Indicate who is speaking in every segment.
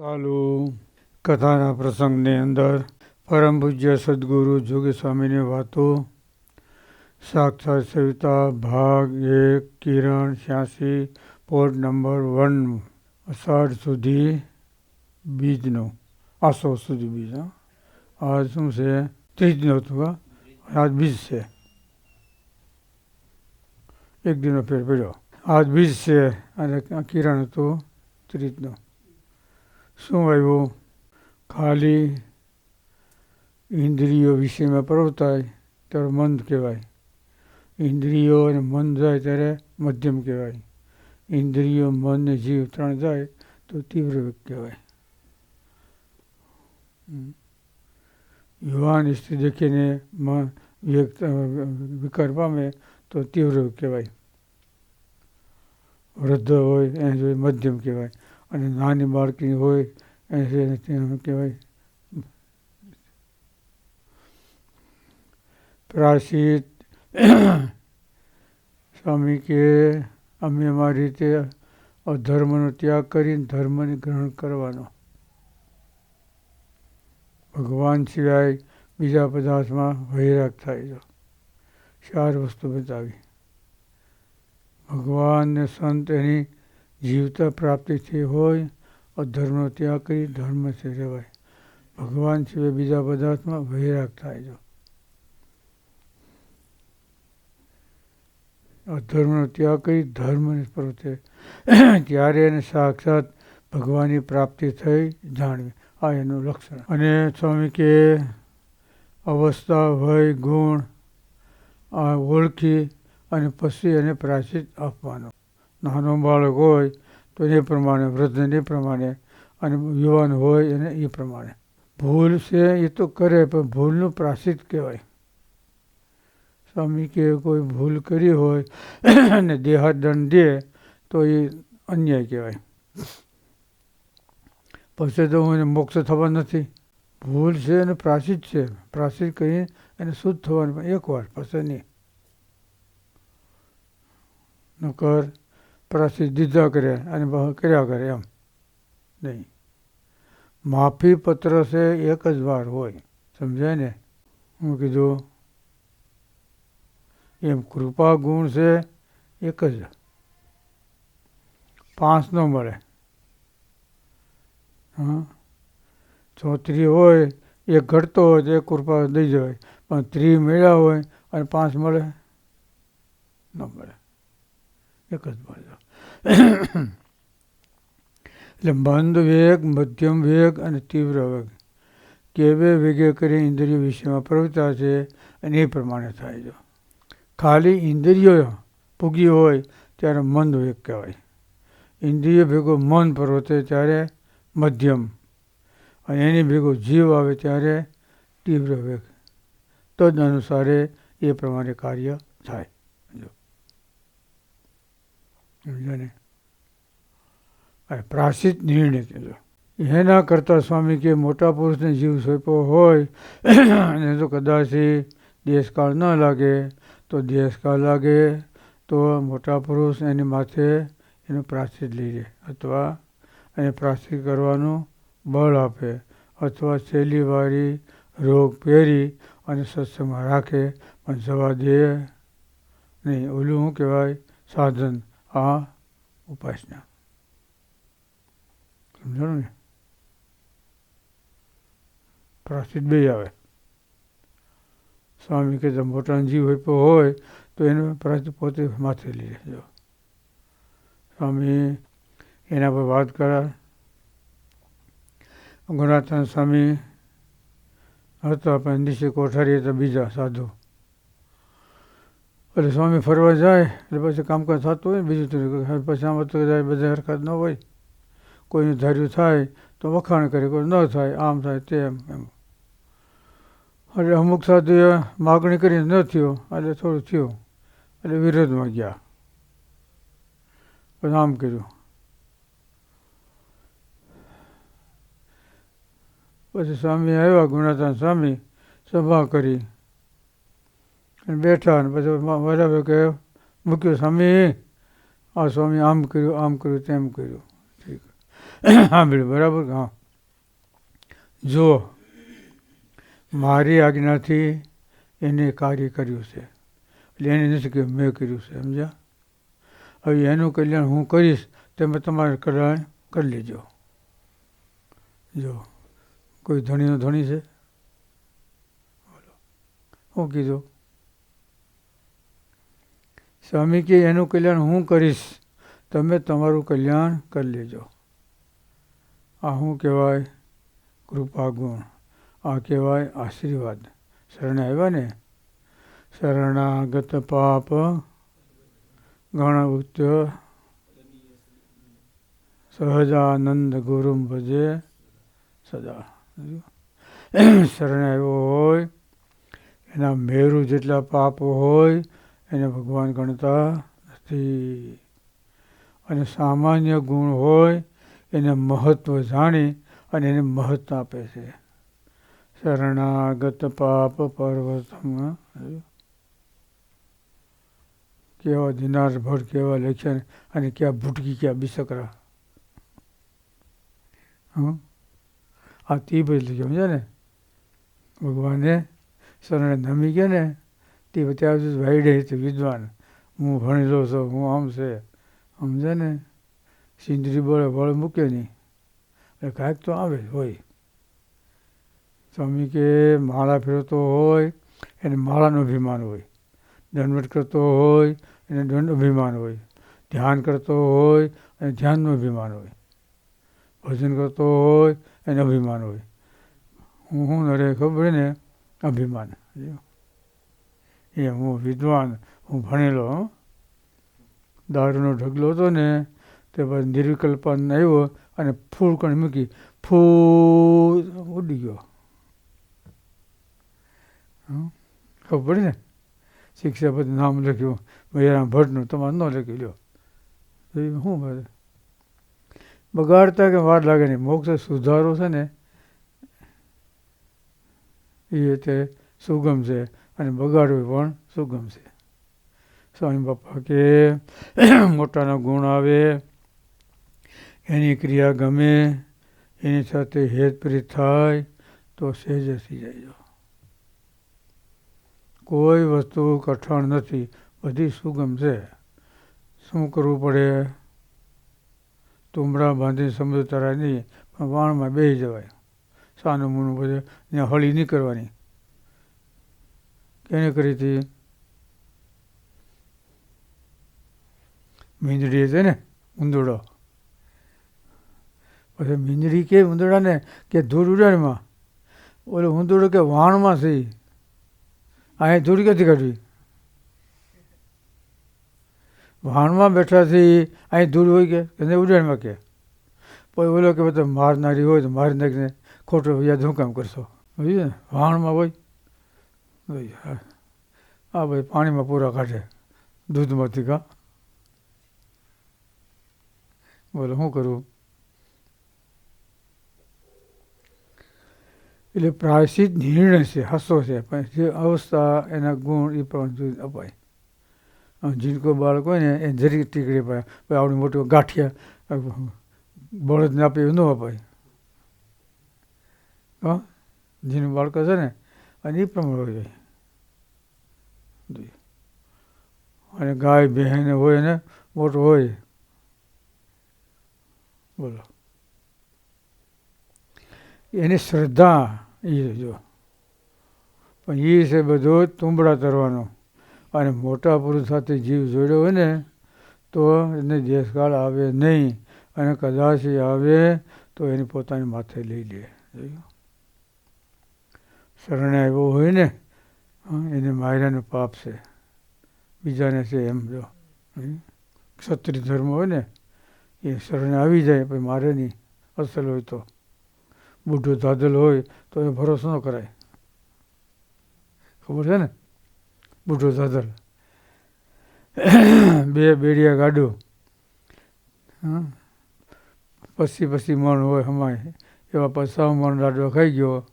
Speaker 1: ચાલુ. કથાના પ્રસંગની અંદર પરમ પૂજ્ય સદગુરુ જોગી સ્વામીની વાતો. સાક્ષાત સવિતા, ભાગ એક, કિરણ છ્યાસી, પોર્ટ નંબર વન, અષાઢ સુધી બીજનો. આસો સુધી બીજ. આજ શું છે? ત્રીજનો હતું આજ બીજ છે. એક દિનો ફેર પડ્યો. આજ બીજ છે અને કિરણ હતું ત્રીજનો. શું આવ્યું? ખાલી ઇન્દ્રિયો વિષયમાં પ્રવર્તાય, ત્યારે મંદ કહેવાય. ઇન્દ્રિયો અને મન જાય ત્યારે મધ્યમ કહેવાય. ઇન્દ્રિયો મન ને જીવ ત્રણ જાય તો તીવ્ર કહેવાય. યુવાન સ્ત્રી દેખીને મન વિકાર પામે તો તીવ્ર કહેવાય. વૃદ્ધ હોય, એને જોઈ મધ્યમ કહેવાય. અને નાની બાળકી હોય એને કહેવાય. પ્રાસિત સ્વામી કે અમે અમારી રીતે અધર્મનો ત્યાગ કરીને ધર્મને ગ્રહણ કરવાનો. ભગવાન સિવાય બીજા પદાર્થમાં વૈરાગ થાય છે. ચાર વસ્તુ બતાવી. ભગવાન ને સંત એની જીવતા પ્રાપ્તિથી હોય, અધર્મનો ત્યાગ કરી ધર્મથી રહેવાય ભગવાન સિવાય બીજા પદાર્થમાં વૈરાગ થાય છે અધર્મનો ત્યાગ કરી ધર્મને પ્રવૃત્તિ ત્યારે એને સાક્ષાત ભગવાનની પ્રાપ્તિ થઈ જાણવી. આ એનું લક્ષણ. અને સ્વામી કે અવસ્થા, ભય, ગુણ આ ઓળખી અને પછી એને પ્રાચિત આપવાનો. નાનો બાળક હોય તો એ પ્રમાણે, વૃદ્ધને એ પ્રમાણે અને યુવાન હોય એને એ પ્રમાણે. ભૂલ છે એ તો કરે, પણ ભૂલનું પ્રાસિત કહેવાય. સ્વામી કે કોઈ ભૂલ કરી હોય અને દેહાદંડ દે, તો એ અન્યાય કહેવાય. પછી તો હું એને મોક્ષ થવા નથી. ભૂલ છે અને પ્રાસિત છે. પ્રાસિત કરી એને શુદ્ધ થવાનું એકવાર પછી નહીં. નકર પ્રાચિત કરે અને કર્યા કરે એમ. નહીં. માફી પત્ર છે એક જ વાર હોય. સમજાય ને? હું કીધું, એમ કૃપા ગુણ છે એક જ. પાંચ ન મળે. હા? ચોત્રી હોય, એક ઘટતો હોય તો એક કૃપા દઈ જવાય. પણ ત્રી મળ્યા હોય અને પાંચ મળે, ન મળે. એક જ મળે એટલે મંદ વેગ, મધ્યમ વેગ અને તીવ્ર વેગ. કેવે વેગે કરી ઇન્દ્રિય વિષયમાં પ્રવૃત્તા છે અને એ પ્રમાણે થાય છે. ખાલી ઇન્દ્રિયો ભૂગી હોય ત્યારે મંદ વેગ કહેવાય. ઇન્દ્રિય ભેગો મન પ્રવર્તે ત્યારે મધ્યમ અને એની ભેગો જીવ આવે ત્યારે તીવ્ર વેગ. તદ અનુસારે એ પ્રમાણે કાર્ય થાય. સમજો ને આ પ્રાશિત નિર્ણય કીધો. એના કરતાં સ્વામી કે મોટા પુરુષને જીવ સોંપ્યો હોય, અને તો કદાચ દેશકાળ ન લાગે, તો દેશકાળ લાગે, તો મોટા પુરુષ એની માથે એનું પ્રાશ્ચિત લઈ લે અથવા એને પ્રાશ્ચિત કરવાનું બળ આપે, અથવા શૈલીવાળી રોગ પહેરી અને સત્સંગમાં રાખે, પણ જવા દે નહીં. ઓલું શું કહેવાય? સાધન. આ ઉપાસના. સમજાણું ને? પ્રાશ્ચિત બે આવે. સ્વામી કે મોટા જીવ હોય તો એને પ્રાશ્ચિત પોતે માથે લઈ લેજો. સ્વામી એના પર વાત કરા ગુણાથન સ્વામી હતા, પણ દિશે કોઠારી હતા બીજા સાધુ. એટલે સ્વામી ફરવા જાય, એટલે પછી કામકાજ થતું હોય બીજું તરીકે પછી આમાં તો જાય બધા હરકત ન હોય. કોઈનું ધાર્યું થાય તો વખાણ કરે, કોઈ ન થાય, આમ થાય તેમ એમ. એટલે અમુક સાધુએ માગણી કરીને ન થયો, એટલે થોડું થયું, એટલે વિરોધમાં ગયા. પછી આમ કર્યું. પછી સ્વામી આવ્યા ગુણાતાન સ્વામી, સભા કરી. બેઠા અને પછી બરાબર કે મૂક્યું, સ્વામી, આ સ્વામી આમ કર્યું આમ કર્યું, તેમ કર્યું. ઠીક. સાંભળ્યું, બરાબર? હા. જો, મારી આજ્ઞાથી એને કાર્ય કર્યું છે. એટલે એને નથી કહ્યું, મેં કર્યું છે. સમજ્યા? હવે એનું કલ્યાણ હું કરીશ, તમે તમારે કલ્યાણ કરી લેજો. જો, કોઈ ધણીનો ધણી છે? બોલો. શું કીધું? સ્વામી કે એનું કલ્યાણ હું કરીશ, તમે તમારું કલ્યાણ કરી લેજો. આ શું કહેવાય કૃપા ગુણ આ કહેવાય આશીર્વાદ. શરણે આવ્યા ને? શરણાગત પાપ ગણ સહજાનંદ ગુરુ ભજે સદા. શરણે આવ્યો હોય, એના મેરુ જેટલા પાપો હોય એને ભગવાન ગણતા નથી. અને સામાન્ય ગુણ હોય, એને મહત્ત્વ જાણી અને એને મહત્વ આપે છે. શરણાગત પાપ પર્વતમ કેવા દિનાર ભર કેવા ને, અને ક્યાં ભૂટકી, ક્યાં બિસકરા. હં? આ તીભ લખ્યું સમજે ને? ભગવાને શરણે નમી ગયા ને તે સુધી વાઈડે છે વિદ્વાન. હું ભણેલો છું, હું આમ છે. સમજે ને? સિંદરી બળે બળ મૂકે નહીં. એટલે કાંઈક તો આવે, હોય. સ્વામી કે, માળા ફેરવતો હોય, એને માળાનું અભિમાન હોય. દંડવટ કરતો હોય, એને દંડ અભિમાન હોય. ધ્યાન કરતો હોય અને ધ્યાનનું અભિમાન હોય. ભજન કરતો હોય, એને અભિમાન હોય. હું હું નડે ખબર ને? અભિમાન. એ હું વિદ્વાન, હું ભણેલો દારૂનો ઢગલો હતો ને, તે પછી નિર્વિકલ્પન આવ્યો અને ફૂલકણ મૂકી ફૂ ઉડી ગયો. ખબર પડી ને? શિક્ષા પછી નામ લખ્યું, મૈરામ ભટ્ટનું, તમારે ન લખી લ્યો. શું બધું બગાડતા કે વાર લાગે નહીં? મોક્ષ સુધારો છે ને. એ તે સુગમ છે. અને બગાડવું પણ સુગમ છે સ્વામી બાપા કે, મોટાના ગુણ આવે, એની ક્રિયા ગમે, એની સાથે હેતપ્રીત થાય, તો સહેજ થઈ જાય કોઈ વસ્તુ કઠણ નથી, બધી સુગમ છે શું કરવું પડે? તુમરા બાંધી સમુદ્ર તરાય નહીં, પણ વાણમાં બેસી જવાય. સાનું મૂનું બધે ત્યાં હળી નહીં કરવાની. કેને કરી હતી. મીંજડી છે ને ઉંદરડો પછી મીંજડી કે ઉંદરડાને કે ધૂળ ઉડાડમાં? ઓલો ઉંદરડો કે વાણમાં છે. અહીં ધૂળ ક્યાંથી કાઢવી વાણમાં બેઠા છે અહીં ધૂળ હોય કે? ઉડાડમાં કે? પછી ઓલો કે બધા મારનારી હોય તો મારી નાખીને ખોટો યાદ શું કામ કરશો. સમજ્યું ને? વાણમાં હોય. આ ભાઈ, પાણીમાં પૂરા કાઢે. દૂધમાંથી કા? બોલો, શું કરવું એટલે પ્રાયશ્ચિત નિર્ણય છે, હસો છે, પણ જે અવસ્થા, એના ગુણ એ પણ અપાય. જીનકો બાળક હોય ને, એ જરી ટીકડી પાય આવડી મોટી ગાંઠિયા, બળદને આપે એવું ન અપાય. હા? જીનું બાળક છે ને, અને એ પ્રમાણે હોય જાય અને ગાય, બહેન હોય ને, મોટો હોય. બોલો. એની શ્રદ્ધા એ જો. પણ એ છે બધો તુંબડા તરવાનો. અને મોટા પુરુષ સાથે જીવ જોડ્યો હોય ને, તો એને દેશકાળ આવે નહીં. અને કદાચ આવે, તો એની પોતાની માથે લઈ લે. શરણે આવ્યો હોય ને એને માયરાનું પાપ છે. બીજાને છે એમ જો. ક્ષત્રિય ધર્મ હોય ને, એ શરણે આવી જાય પછી મારે નહીં. અસલ હોય તો. બુઢો દાદલ હોય, તો એ ભરોસો ન કરાય. ખબર છે ને? બુઢો દાદલ બે બેડિયા ગાડું. હા? પછી પછી મણ હોય હમાય. એવા પચાસ મણ લાડવા ખાઈ ગયો.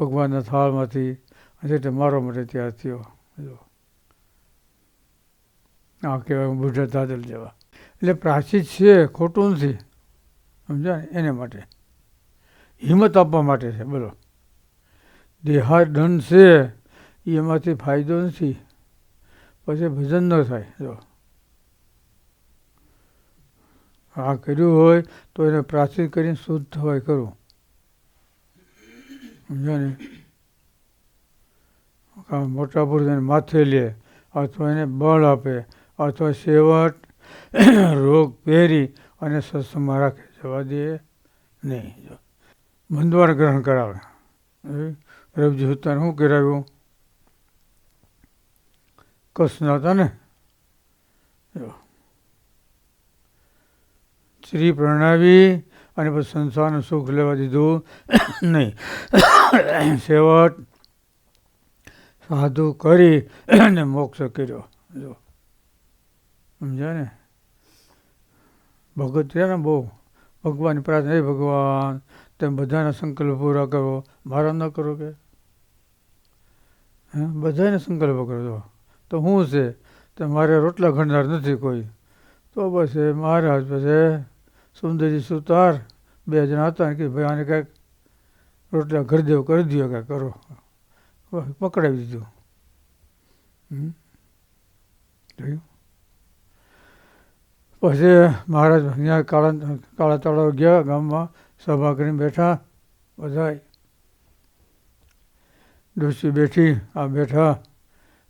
Speaker 1: ભગવાનના થાળમાંથી એટલે મારો માટે ત્યાર થયો. જો. આ કહેવાય બુઢા દાદલ જેવા. એટલે પ્રાચીત છે, ખોટું નથી. સમજાય? એને માટે. હિંમત આપવા માટે છે, બોલો. દેહાર દંડ છે, એમાંથી ફાયદો નથી. પછી ભજન ન થાય, જો. આ કર્યું હોય તો એને પ્રાચીન કરીને શુદ્ધ થવાય કરવું સમજાય ને? મોટા પુરુષ એને માથે લે, અથવા એને બળ આપે, અથવા સેવટ, રોગ પહેરી અને સત્સંગમાં રાખે, જવા દે નહીં. જો બંધવાર ગ્રહણ કરાવે. રવજી હુતાને શું કરાવ્યું? કસના હતા ને? જો. શ્રી પ્રણાવી અને પછી સંસારનું સુખ લેવા દીધું નહીં. સેવટ સાધુ કરી અને મોક્ષ કર્યો. જો સમજ્યા ને ભગત છે ને બહુ. ભગવાનની પ્રાર્થના, હે ભગવાન, તમે બધાના સંકલ્પ પૂરા કરો. મારા ન કરો કે? હે બધાને સંકલ્પ કરો. તો શું છે? તો મારે રોટલા ખંડનાર નથી કોઈ. તો બસ એ મહારાજ પછી સુંદરજી સુતાર બે જણા હતા કે ભાઈ આને કાંઈક રોટલા ઘર દેવ કરી દો કાંઈક કરો. પકડાવી દીધું. જોયું? પછી મહારાજ અહીંયા કાળા કાળા તળાવ ગયા, ગામમાં સભા કરીને બેઠા બધા ડોસી બેઠી, આ બેઠા,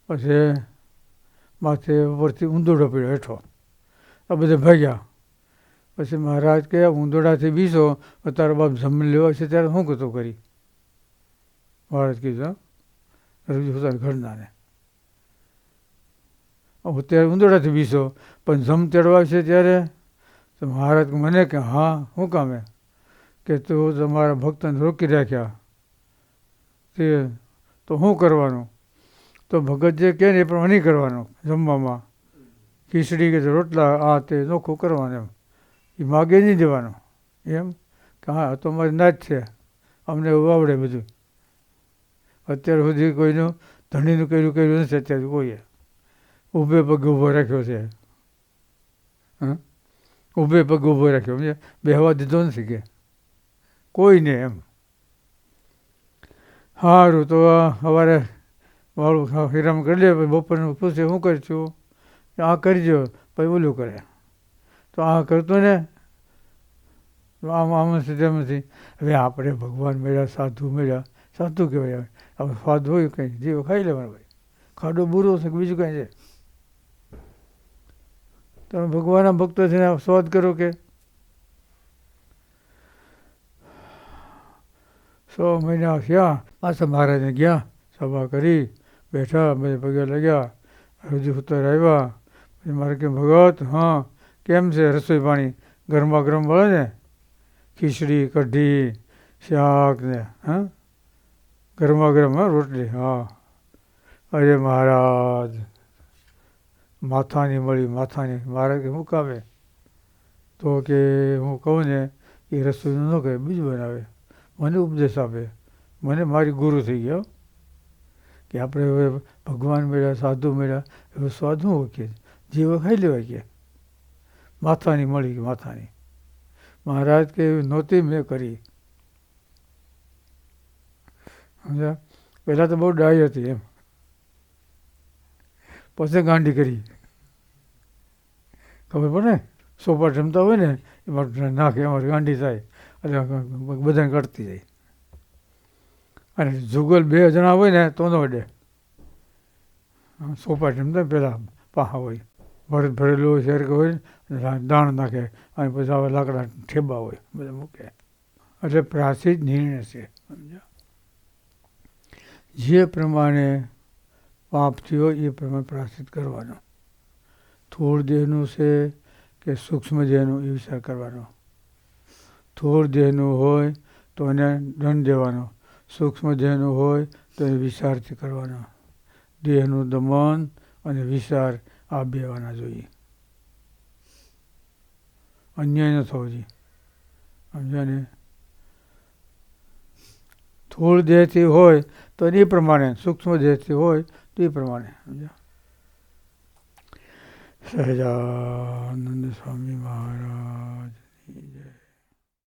Speaker 1: પછી માથે ઉપરથી ઊંધોડો પડ્યો હેઠો. આ બધા ભાગ્યા. પછી મહારાજ કે, ઊંધોડાથી બીસો તારો બાપ જમી લેવા છે ત્યારે શું કતો કરી? મહારાજ કીધું રજૂ થતા ઘરનાને હું ત્યારે બીસો, પણ જમ તેડવા છે ત્યારે તો મહારાજ મને કે, હા શું કામે? કે, તું તમારા ભક્તને રોકી રાખ્યા. તે, તો શું કરવાનું? તો ભગત જે કહે ને એ પ્રમાણે નહીં કરવાનું જમવામાં. ખીચડી કે રોટલા, આ તે નોખું કરવાનું એમ. એ માગે નહીં દેવાનું. એમ? કે, હા તો અમારી નાચ છે. અમને એવું આવડે બધું. અત્યાર સુધી કોઈનું ધણીનું કર્યું કર્યું નથી, અત્યારે કોઈએ. ઊભે પગ ઊભો રાખ્યો છે. હં? ઊભે પગ ઊભો રાખ્યો. સમજે બેહવા દીધો નથી કે. કોઈને એમ. સારું તો સવારે વાળું હિરામ કરી લે, પછી બપોરનું પૂછે શું કરશું આ કરજો, પછી ઓલું કરે. તો આ કરતો ને આમ આમ છે તેમ હવે આપણે ભગવાન મળ્યા, સાધુ મળ્યા. સાધુ કહેવાય. હવે સ્વાદ હોય કંઈ, જીવ ખાઈ લેવાનું ભાઈ ખાડો બુરો છે કે બીજું કંઈ છે? તમે ભગવાનના ભક્તો થઈને સ્વાદ કરો કે? સો મહિના થયા, પાછા મહારાજને ગયા, સભા કરી, બેઠા, બધે પગે લાગ્યા રજૂ ઉત્તર આવ્યા. પછી મારે કે ભગત, હા, કેમ છે રસોઈ પાણી? ગરમા ગરમ મળે ને? ખીચડી, કઢી, શાક ને, હા? ગરમા ગરમા રોટલી, હા. અરે મહારાજ, માથાની મળી, માથાની. મારા કે શું તો કે હું કહું ને, એ રસોઈનું ન કહે, બીજું બનાવે. મને ઉપદેશ આપે. મને મારી ગુરુ થઈ ગયો કે આપણે હવે ભગવાન મળ્યા, સાધુ મળ્યા સ્વાદ શું હોય જીવો ખાઈ લેવાય કે? માથાની મળી માથાની? મહારાજ કે, નહોતી મેં કરી. સમજ્યા? પહેલાં તો બહુ ડાય હતી એમ. પછી ગાંડી કરી. ખબર પડે? ને સોપા જમતા હોય ને એમાં નાખે એમાં ગાંડી થાય. એટલે બધાને કરતી જાય. અને જુગલ બે જણા હોય ને તો ન અડે સોપા જમતા પહેલાં પાહા હોય. ભરત ભરેલું હોય, શેર હોય, દાણ નાખે. અને પછી આવા લાકડા ઠેબા હોય, બધા મૂકે. એટલે પ્રાચીન નિર્ણય છે, સમજ્યા? જે પ્રમાણે પાપ થયો એ પ્રમાણે પ્રાશ્ચિત કરવાનો. થોડ દેહનું છે કે સૂક્ષ્મ દેહનું એ વિચાર કરવાનો. થોડ દેહનું હોય તો એને દંડ દેવાનો. સૂક્ષ્મ દેહનું હોય તો એ વિચારથી કરવાનો. દેહનું દમન અને વિચાર આ બેવાના જોઈએ. અન્યાય ન થવો જોઈએ. સમજ્યા થોડ દેહથી હોય, તો એ પ્રમાણે, સૂક્ષ્મ દેહથી હોય, તો એ પ્રમાણે, સમજ્યા? સહજાનંદ સ્વામી મહારાજ જય.